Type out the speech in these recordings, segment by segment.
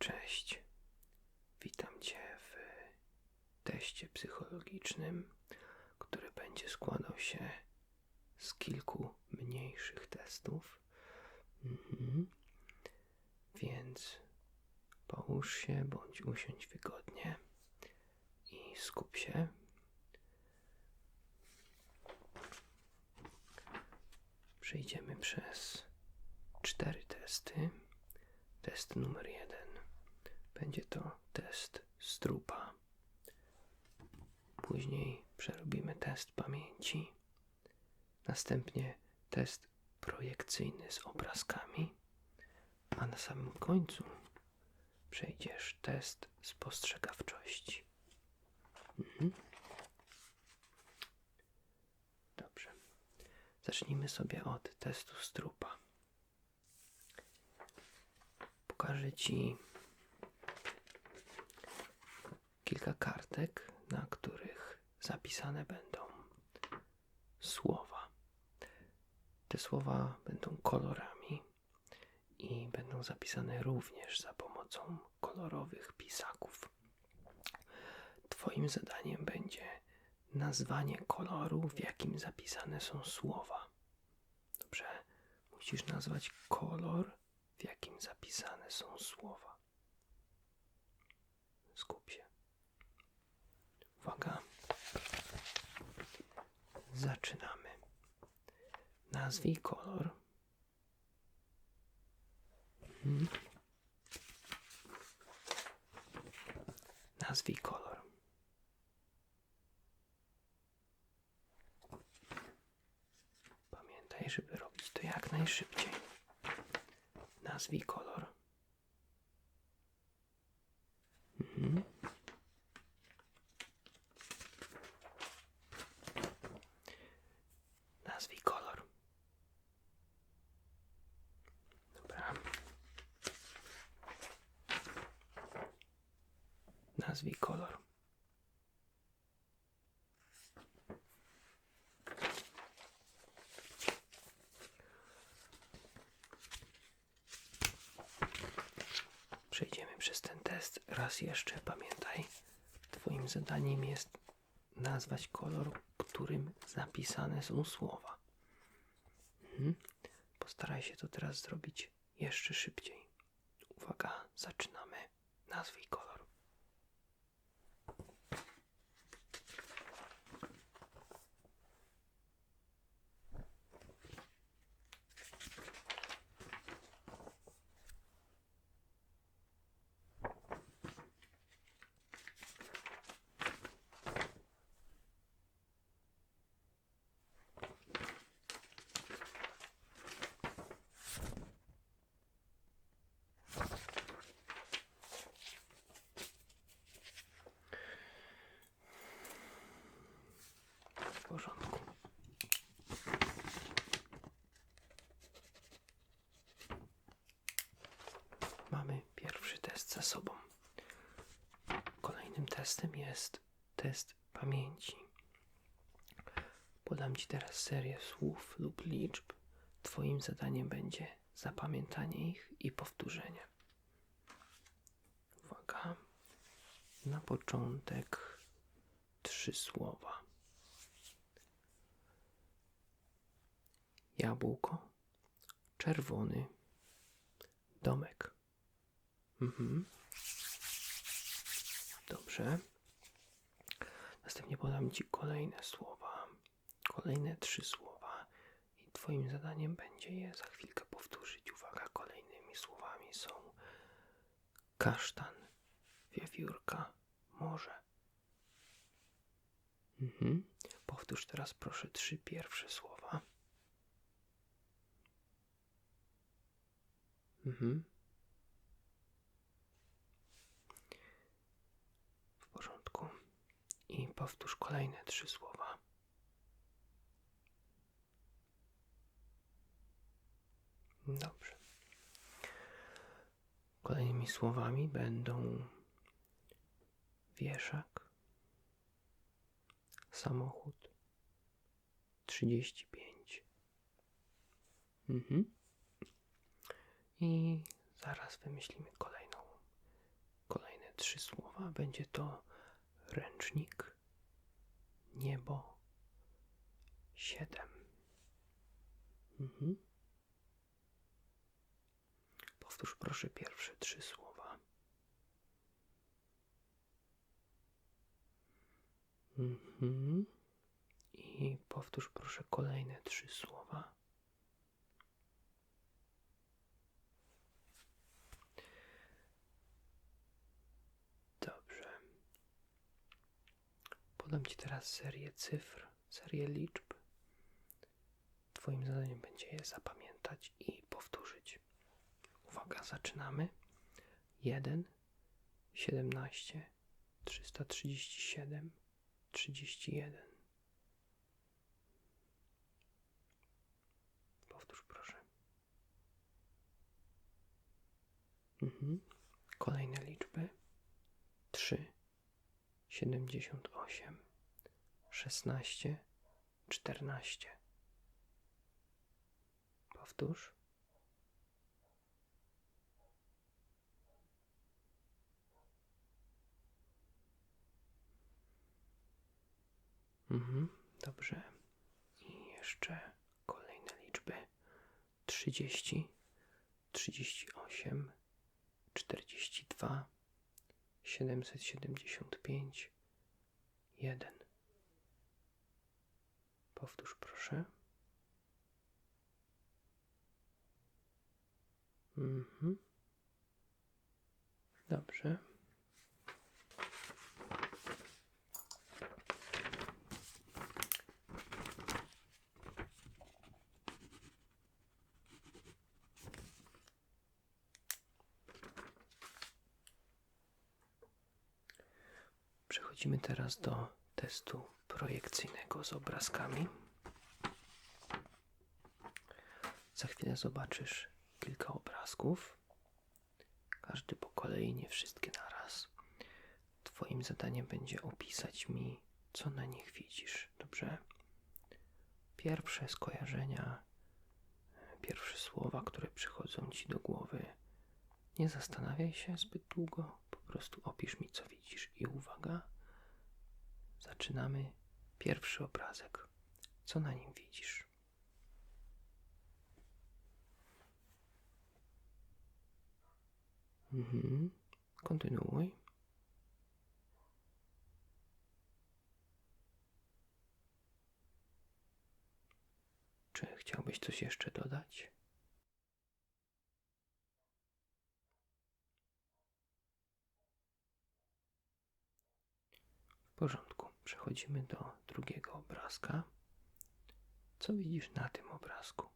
Cześć. Witam Cię w teście psychologicznym, który będzie składał się z kilku mniejszych testów. Mhm. Więc połóż się bądź usiądź wygodnie i skup się. Przejdziemy przez cztery testy. Test numer jeden będzie to test strupa. Później przerobimy test pamięci. Następnie test projekcyjny z obrazkami. A na samym końcu przejdziesz test spostrzegawczości. Mhm. Dobrze. Zacznijmy sobie od testu strupa. Pokażę Ci kilka kartek, na których zapisane będą słowa. Te słowa będą kolorami i będą zapisane również za pomocą kolorowych pisaków. Twoim zadaniem będzie nazwanie koloru, w jakim zapisane są słowa. Dobrze? Musisz nazwać kolor, w jakim zapisane są słowa. Skup się. Uwaga. Zaczynamy. Nazwij kolor. Mhm. Nazwij kolor. Pamiętaj, żeby robić to jak najszybciej. Nazwij kolor. Mhm. Nazwij kolor. Dobra. Nazwij kolor. Przejdziemy test raz jeszcze. Pamiętaj, Twoim zadaniem jest nazwać kolor, którym zapisane są słowa. Mhm. Postaraj się to teraz zrobić jeszcze szybciej. Uwaga, zaczynamy. Nazwij kolor. W porządku. Mamy pierwszy test za sobą. Kolejnym testem jest test pamięci. Podam Ci teraz serię słów lub liczb. Twoim zadaniem będzie zapamiętanie ich i powtórzenie. Uwaga. Na początek trzy słowa. Jabłko, czerwony, domek. Mhm. Dobrze. Następnie podam Ci kolejne słowa, kolejne trzy słowa i Twoim zadaniem będzie je za chwilkę powtórzyć. Uwaga, kolejnymi słowami są kasztan, wiewiórka, morze. Mhm. Powtórz teraz proszę trzy pierwsze słowa. Mhm. W porządku. I powtórz kolejne trzy słowa. Dobrze. Kolejnymi słowami będą wieszak, samochód, 35. Mhm. I zaraz wymyślimy kolejną trzy słowa. Będzie to ręcznik, niebo, siedem. Mhm. Powtórz proszę pierwsze trzy słowa. Mhm. I powtórz proszę kolejne trzy słowa. Dobrze. Podam Ci teraz serię cyfr, serię liczb. Twoim zadaniem będzie je zapamiętać i powtórzyć. Uwaga, zaczynamy. 1, 17, 337, 31. Powtórz proszę. Mhm. Kolejne liczby. 3, 78, 16, 14. Powtórz. Mhm, dobrze. I jeszcze kolejne liczby. 30, 38, 42, 775, 1. Powtórz proszę. Mhm. Dobrze. Przechodzimy teraz do testu projekcyjnego z obrazkami. Za chwilę zobaczysz kilka obrazków. Każdy po kolei, nie wszystkie naraz. Twoim zadaniem będzie opisać mi, co na nich widzisz. Dobrze? Pierwsze skojarzenia, pierwsze słowa, które przychodzą ci do głowy. Nie zastanawiaj się zbyt długo, prostu opisz mi, co widzisz. I uwaga, zaczynamy. Pierwszy obrazek. Co na nim widzisz? Mhm. Kontynuuj. Czy chciałbyś coś jeszcze dodać? Porządku. Przechodzimy do drugiego obrazka. Co widzisz na tym obrazku?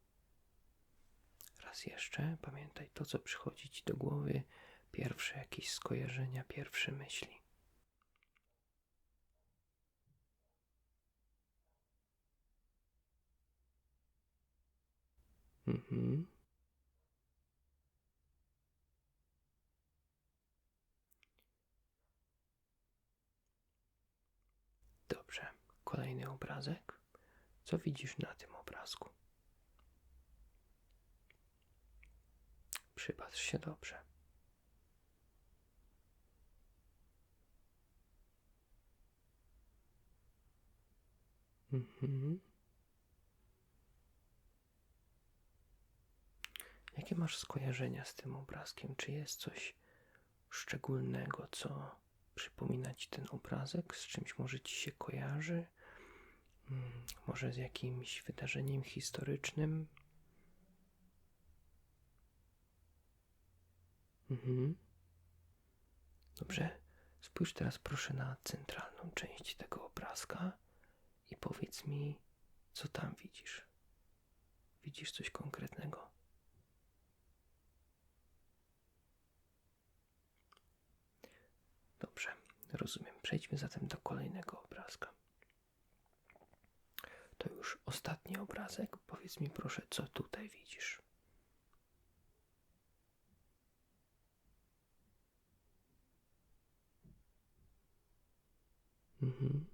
Raz jeszcze, pamiętaj to, co przychodzi ci do głowy, pierwsze jakieś skojarzenia, pierwsze myśli. Mhm. Dobrze. Kolejny obrazek. Co widzisz na tym obrazku? Przypatrz się dobrze. Mhm. Jakie masz skojarzenia z tym obrazkiem? Czy jest coś szczególnego, co przypomina ci ten obrazek? Z czymś może ci się kojarzy? Mm, Może z jakimś wydarzeniem historycznym? Mhm. Dobrze. Spójrz teraz proszę na centralną część tego obrazka i powiedz mi, co tam widzisz. Widzisz coś konkretnego? Dobrze, rozumiem. Przejdźmy zatem do kolejnego obrazka. To już ostatni obrazek. Powiedz mi proszę, co tutaj widzisz. Mhm.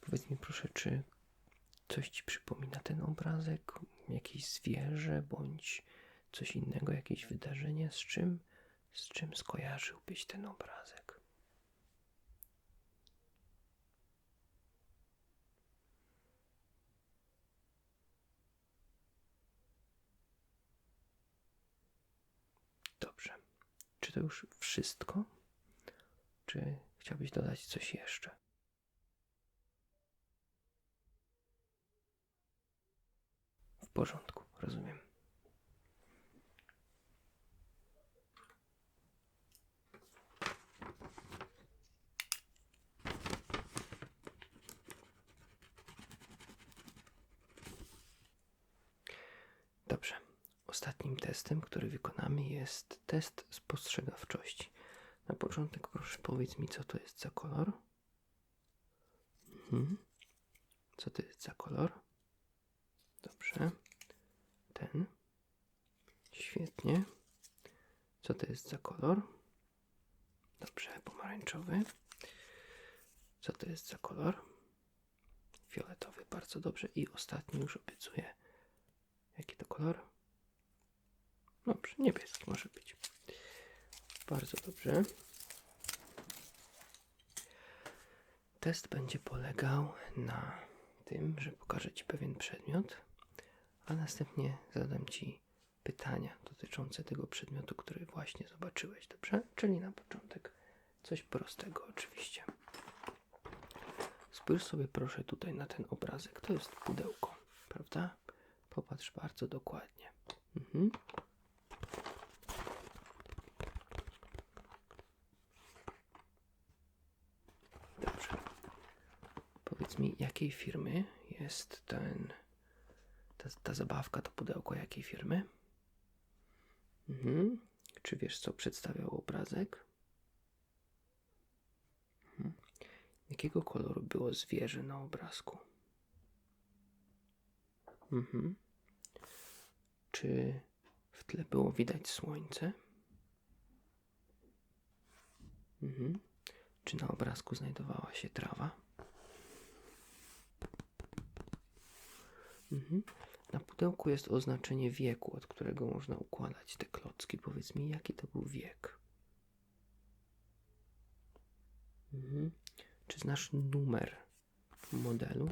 Powiedz mi proszę, czy coś ci przypomina ten obrazek? Jakieś zwierzę bądź coś innego, jakieś wydarzenie? Z czym Z czym skojarzyłbyś ten obrazek? Dobrze. Czy to już wszystko? Czy chciałbyś dodać coś jeszcze? W porządku, rozumiem. Dobrze. Ostatnim testem, który wykonamy, jest test spostrzegawczości. Na początek proszę powiedz mi, co to jest za kolor. Mhm. Co to jest za kolor? Dobrze. Ten. Świetnie. Co to jest za kolor? Dobrze, pomarańczowy. Co to jest za kolor? Fioletowy, bardzo dobrze. I ostatni już obiecuję. Jaki to kolor? Dobrze, niebieski może być. Bardzo dobrze. Test będzie polegał na tym, że pokażę Ci pewien przedmiot, a następnie zadam Ci pytania dotyczące tego przedmiotu, który właśnie zobaczyłeś, dobrze? Czyli na początek coś prostego oczywiście. Spójrz sobie proszę tutaj na ten obrazek. To jest pudełko, prawda? Popatrz bardzo dokładnie. Mhm. Dobrze. Powiedz mi, jakiej firmy jest ten. Ta, ta zabawka, to pudełko jakiej firmy? Mhm. Czy wiesz, co przedstawiał obrazek? Mhm. Jakiego koloru było zwierzę na obrazku? Mhm. Czy w tle było widać słońce? Mhm. Czy na obrazku znajdowała się trawa? Mhm. Na pudełku jest oznaczenie wieku, od którego można układać te klocki. Powiedz mi, jaki to był wiek? Mhm. Czy znasz numer modelu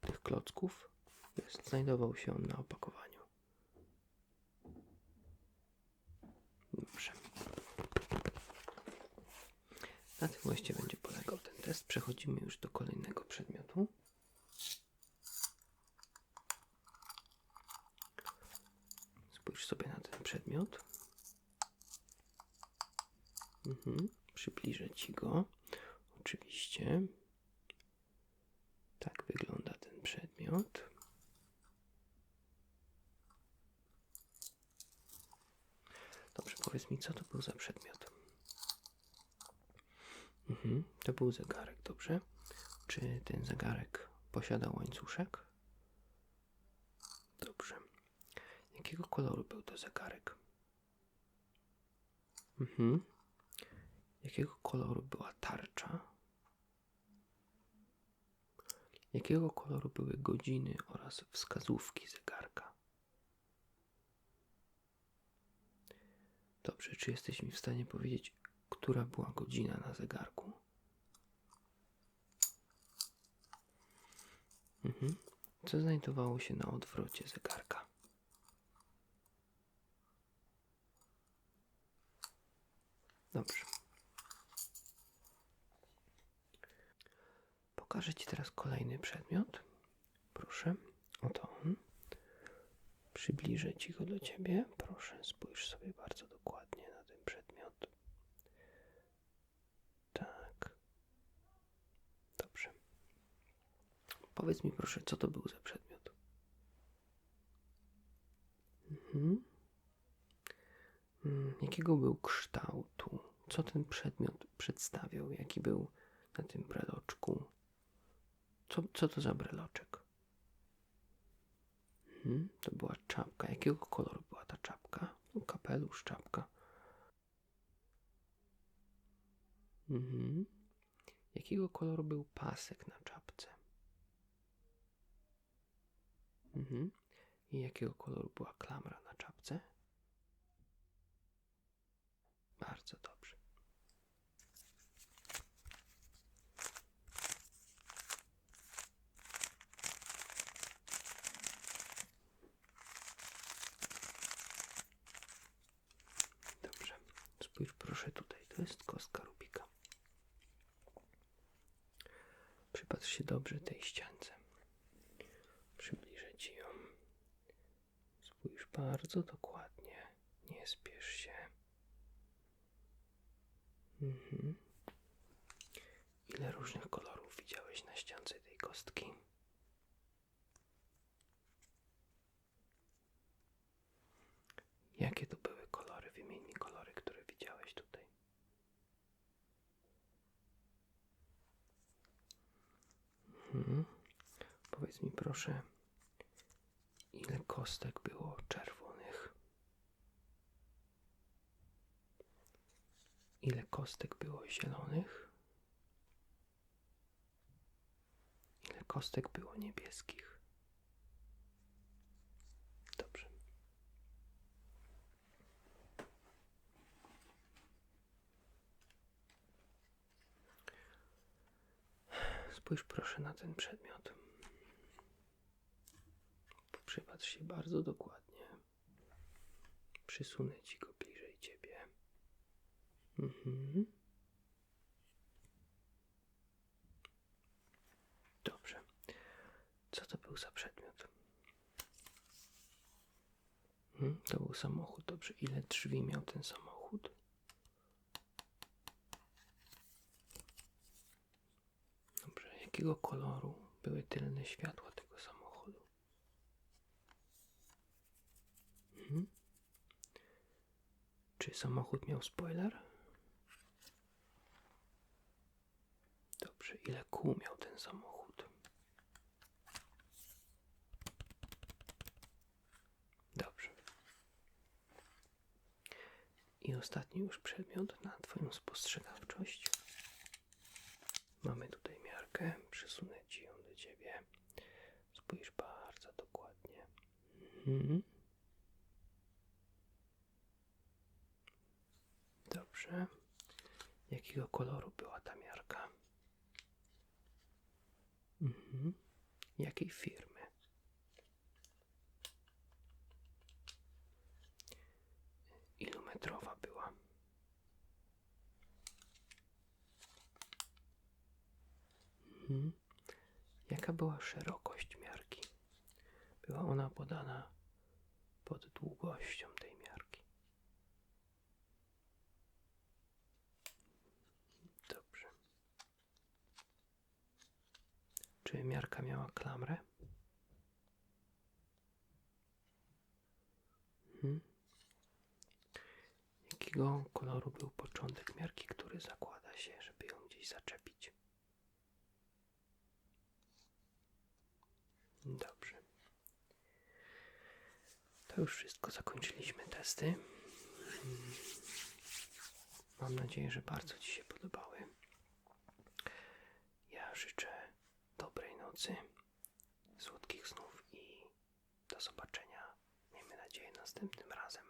tych klocków? Jest, znajdował się on na opakowaniu. Dobrze. Na tym właściwie będzie polegał ten test. Przechodzimy już do kolejnego przedmiotu. Spójrz sobie na ten przedmiot. Mhm. Przybliżę Ci go. Oczywiście. Tak wygląda ten przedmiot. Dobrze, powiedz mi, co to był za przedmiot? Mhm, to był zegarek, dobrze. Czy ten zegarek posiadał łańcuszek? Dobrze. Jakiego koloru był to zegarek? Mhm. Jakiego koloru była tarcza? Jakiego koloru były godziny oraz wskazówki zegarka? Dobrze, czy jesteś mi w stanie powiedzieć, która była godzina na zegarku? Mhm. Co znajdowało się na odwrocie zegarka? Dobrze. Pokażę Ci teraz kolejny przedmiot. Proszę, oto on. Przybliżę Ci go do Ciebie. Proszę, spójrz sobie bardzo dokładnie na ten przedmiot. Tak. Dobrze. Powiedz mi proszę, co to był za przedmiot? Mhm. Jakiego był kształtu? Co ten przedmiot przedstawiał? Jaki był na tym breloczku? Co, co to za breloczek? Mhm. To była czapka. Jakiego koloru była ta czapka? No, kapelusz, czapka. Mhm. Jakiego koloru był pasek na czapce? Mhm. I jakiego koloru była klamra na czapce? Bardzo dobrze. Dobrze. Spójrz proszę tutaj. To jest kostka Rubika. Przypatrz się dobrze tej ściance. Przybliżę ci ją. Spójrz bardzo dokładnie. Nie spiesz się. Mhm. Ile różnych kolorów widziałeś na ściance tej kostki? Jakie to były kolory? Wymień mi kolory, które widziałeś tutaj. Mhm. Powiedz mi proszę, ile kostek było czerwonych? Ile kostek było zielonych? Ile kostek było niebieskich? Dobrze. Spójrz proszę na ten przedmiot. Przypatrz się bardzo dokładnie. Przysunę ci go bliżej. Mhm. Dobrze. Co to był za przedmiot? Hmm, to był samochód. Dobrze. Ile drzwi miał ten samochód? Dobrze. Jakiego koloru były tylne światła tego samochodu? Mhm. Czy samochód miał spoiler? Dobrze, ile kół miał ten samochód? Dobrze. I ostatni już przedmiot na Twoją spostrzegawczość. Mamy tutaj miarkę, przysunę Ci ją do Ciebie. Spójrz bardzo dokładnie. Mhm. Dobrze. Jakiego koloru była ta miarka? Mhm. Jakiej firmy? Ilumetrowa była? Mhm. Jaka była szerokość miarki? Była ona podana pod długością tej miarki. Dobrze. Miarka miała klamrę? Hmm? Jakiego koloru był początek miarki, który zakłada się, żeby ją gdzieś zaczepić? Dobrze. To już wszystko. Zakończyliśmy testy. Mm. Mam nadzieję, że bardzo Ci się podobały. Ja życzę nocy, słodkich snów i do zobaczenia. Miejmy nadzieję następnym razem.